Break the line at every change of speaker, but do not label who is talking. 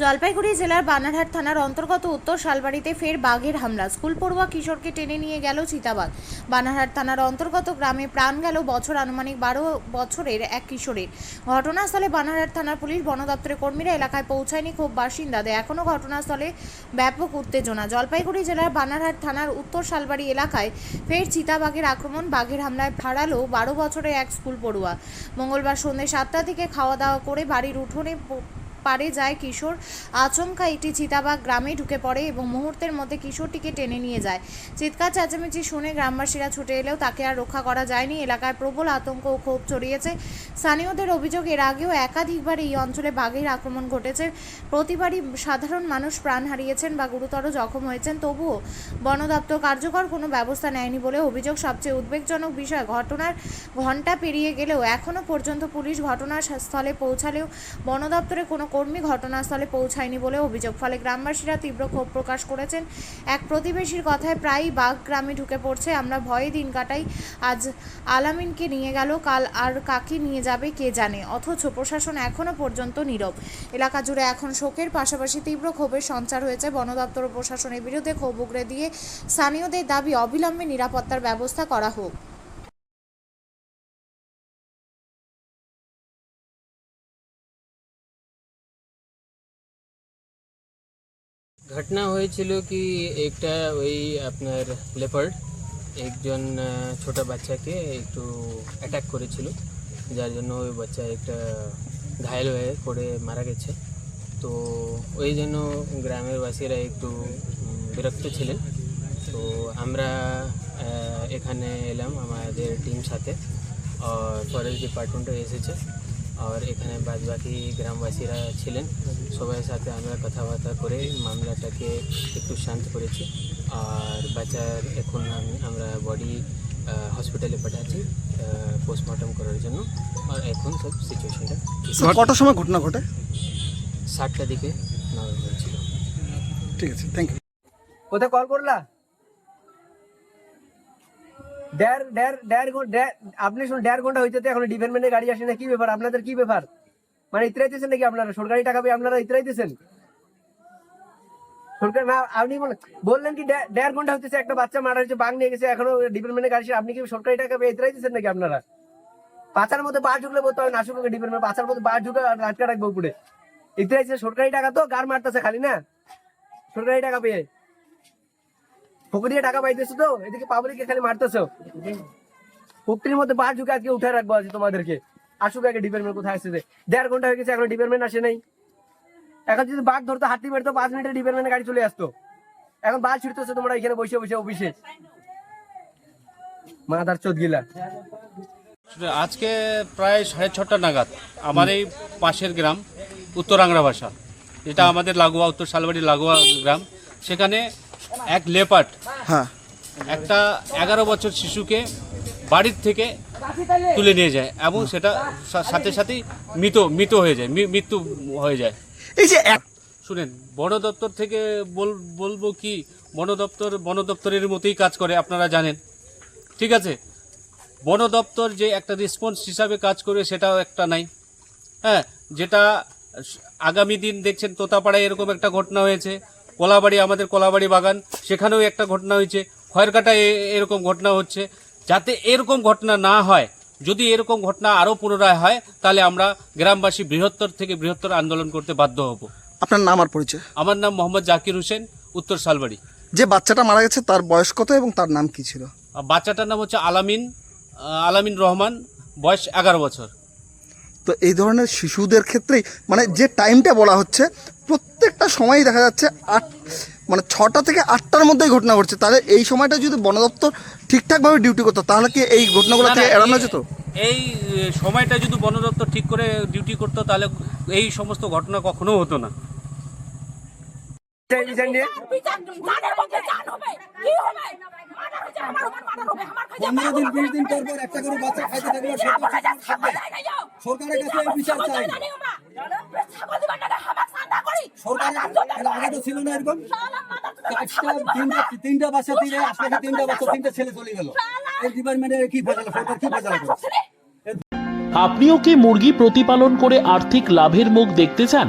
জলপাইগুড়ি জেলার বানারহাট থানার অন্তর্গত উত্তর শালবাড়িতে ফের বাঘের হামলা। স্কুল পড়ুয়া কিশোরকে টেনে নিয়ে গেল চিতাবাঘ। বানারহাট থানার অন্তর্গত গ্রামে প্রাণ গেল বছর আনুমানিক বারো বছরের এক কিশোরের। ঘটনাস্থলে বানারহাট থানার পুলিশ, বন দপ্তরের কর্মীরা এলাকায় পৌঁছায়নি খুব বাসিন্দাদের। এখনও ঘটনাস্থলে ব্যাপক উত্তেজনা। জলপাইগুড়ি জেলার বানারহাট থানার উত্তর শালবাড়ি এলাকায় ফের চিতাবাঘের আক্রমণ, বাঘের হামলায় ভাড়ালো বারো বছরের এক স্কুল পড়ুয়া। মঙ্গলবার সন্ধ্যে সাতটার দিকে খাওয়া দাওয়া করে বাড়ির উঠোনে পারে যায় কিশোর। আচমকা একটি চিতাবাঘ গ্রামে ঢুকে পড়ে এবং মুহূর্তের মধ্যে কিশোরটিকে টেনে নিয়ে যায়। চিৎকার, চেঁচামেচি শুনে গ্রামবাসীরা ছুটে এলেও তাকে আর রক্ষা করা যায়নি। এলাকায় প্রবল আতঙ্ক ও ক্ষোভ ছড়িয়েছে। স্থানীয়দের অভিযোগ, এর আগেও একাধিকবার এই অঞ্চলে বাঘের আক্রমণ ঘটেছে। প্রতিবারই সাধারণ মানুষ প্রাণ হারিয়েছেন বা গুরুতর জখম হয়েছেন। তবুও বন দপ্তর কার্যকর কোনো ব্যবস্থা নেয়নি বলে অভিযোগ। সবচেয়ে উদ্বেগজনক বিষয়, ঘটনার ঘণ্টা পেরিয়ে গেলেও এখনও পর্যন্ত পুলিশ ঘটনার স্থলে পৌঁছালেও বন দপ্তরে কোনো কর্মী ঘটনাস্থলে পৌঁছায়নি বলে অভিযোগ। ফলে গ্রামবাসীরা তীব্র ক্ষোভ প্রকাশ করেছেন। এক প্রতিবেশীর কথায় প্রায়ই বাঘ গ্রামে ঢুকে পড়ছে। আমরা ভয়ে দিন কাটাই। আজ আলামিনকে নিয়ে গেল, কাল আর কাকে নিয়ে যাবে কে জানে? অথচ প্রশাসন এখনও পর্যন্ত নীরব। এলাকা জুড়ে এখন শোকের পাশাপাশি তীব্র ক্ষোভের সঞ্চার হয়েছে। বন দপ্তর প্রশাসনের বিরুদ্ধে ক্ষোভ উগরে দিয়ে স্থানীয়দের দাবি, অবিলম্বে নিরাপত্তার ব্যবস্থা করা হোক।
ঘটনা হয়েছিল কি, একটা ওই আপনার লেপার্ড একজন ছোট বাচ্চাকে একটু অ্যাটাক করেছিল, যার জন্য ওই বাচ্চা একটা ঘায়ল হয়ে পড়ে মারা গেছে। তো ওই জন্য গ্রামের বাসীরা একটু বিরক্ত ছিলেন। তো আমরা এখানে এলাম আমাদের টিম সাথে, আর ফরেস্ট ডিপার্টমেন্টও এসেছে। আর এখানে বাদবাকি গ্রামবাসীরা ছিলেন। সবার সাথে আমরা কথাবার্তা করে মামলাটাকে একটু শান্ত করেছি। আর বাচ্চার এখন আমরা বডি হসপিটালে পাঠাচ্ছি পোস্টমর্টম করার জন্য। আর এখন সব সিচুয়েশনটা
কটার সময় ঘটনা ঘটে?
সাতটা দিকে হয়েছিল
ঠিক আছে থ্যাংক ইউ
কোথায় কল করলা? আপনি শুনুন, দেড় ঘণ্টা হইতে এখন ডিপার্টমেন্টের গাড়ি আসে না কি ব্যাপার? আপনাদের কি ব্যাপার? মানে ইতরাইতেছেন নাকি আপনারা? সরকারি টাকা পেয়ে আপনারা ইতরাইতেছেন? বললেন কি দেড়- ঘণ্টা হচ্ছে একটা বাচ্চা মারা নিয়ে গেছে, এখনও গাড়ি আপনি কি সরকারি টাকা পেয়ে নাকি আপনারা? পাচার মধ্যে ঢুকলে বলতে হবে মধ্যে সরকারি টাকা তো গার মারতেছে খালি না? সরকারি টাকা পেয়ে। ফকরিয়ে টাকা পাইতেছো তো? এদিকে পাবলিককে খালি মারতেছো। ফকরির মধ্যে বার ঢুকে আজকে উঠে রাখব আজ তোমাদেরকে। আসুক আগে ডিপার্টমেন্ট কোথায় আসছে দেড় ঘণ্টা হয়ে গেছে, এখন ডিপার্টমেন্ট আসে নাই। এখন যদি বাঘ ধরতো, হাতি বেরতো পাঁচ মিনিটে ডিপার্টমেন্টে গাড়ি চলে আসতো। এখন বাল ছিড়তেছো, তোমরা এখানে বসে বসে অফিসে মাদার চোদ গিলা।
আজকে প্রায় সাড়ে ছটা নাগাদ আমার এই পাশের গ্রাম উত্তর উত্তরাংরা ভাষা। যেটা আমাদের লাগোয়া, উত্তর শালবাড়ি লাগোয়া গ্রাম। সেখানে এক লেপার্ট
হ্যাঁ।
একটা এগারো বছর শিশুকে বাড়ির থেকে তুলে নিয়ে যায় এবং সেটা সাথে সাথেই মৃত মৃত হয়ে যায় মৃত্যু হয়ে যায়।
এই যে এক
শুনেন বন দপ্তর থেকে বল- বলব কি বন দপ্তর বন দপ্তরের মতোই কাজ করে আপনারা জানেন। ঠিক আছে? বন দপ্তর যে একটা রেসপন্স হিসাবে কাজ করে সেটাও একটা নাই। হ্যাঁ যেটা আগামী দিন দেখছেন তোতাপাড়ায় এরকম একটা ঘটনা হয়েছে। কলাবাড়ি আমাদের কলাবাড়ি বাগান সেখানেও একটা ঘটনা হয়েছে। খয়েরকাটায় এরকম ঘটনা হচ্ছে। যাতে এরকম ঘটনা না হয় যদি এরকম ঘটনা আরও পুনরায় হয় তাহলে আমরা গ্রামবাসী বৃহত্তর থেকে বৃহত্তর আন্দোলন করতে বাধ্য হব।
আপনার নাম আর পরিচয়?
আমার নাম মোহাম্মদ জাকির হোসেন উত্তর শালবাড়ি।
যে বাচ্চাটা মারা গেছে তার বয়স কত এবং তার নাম কি ছিল?
বাচ্চাটার নাম হচ্ছে আলামিন আলামিন রহমান বয়স এগারো বছর।
তো এই ধরনের শিশুদের ক্ষেত্রেই মানে যে টাইমটা বলা হচ্ছে প্রত্যেকটা সময়ই দেখা যাচ্ছে আট মানে ছটা থেকে আটটার মধ্যেই ঘটনা ঘটছে। তাহলে এই সময়টা যদি বন দপ্তর ঠিকঠাকভাবে ডিউটি করতো তাহলে কি এই ঘটনাগুলো থেকে এড়ানো যেত?
এই সময়টা যদি বন দপ্তর ঠিক করে ডিউটি করতো তাহলে এই সমস্ত ঘটনা কখনো হতো না।
এই বিচার নিয়ে।
পনেরো দিন বিশ দিন পর পর একটা করে বাচ্চা খাইতে থাকলে সরকারের কাছে বিচার চাই। সরকারের আগে তো ছিল না এরকম। চারটা তিনটা তিনটা বাচ্চা তিনে আশপাশে তিনটা বাচ্চা তিনটা ছেলে চলে গেল। এই ডিপার্টমেন্টে কি ফেসালা সরকার কি ফেসালা
আপনিও কি মুরগি প্রতিপালন করে আর্থিক লাভের মুখ দেখতে চান?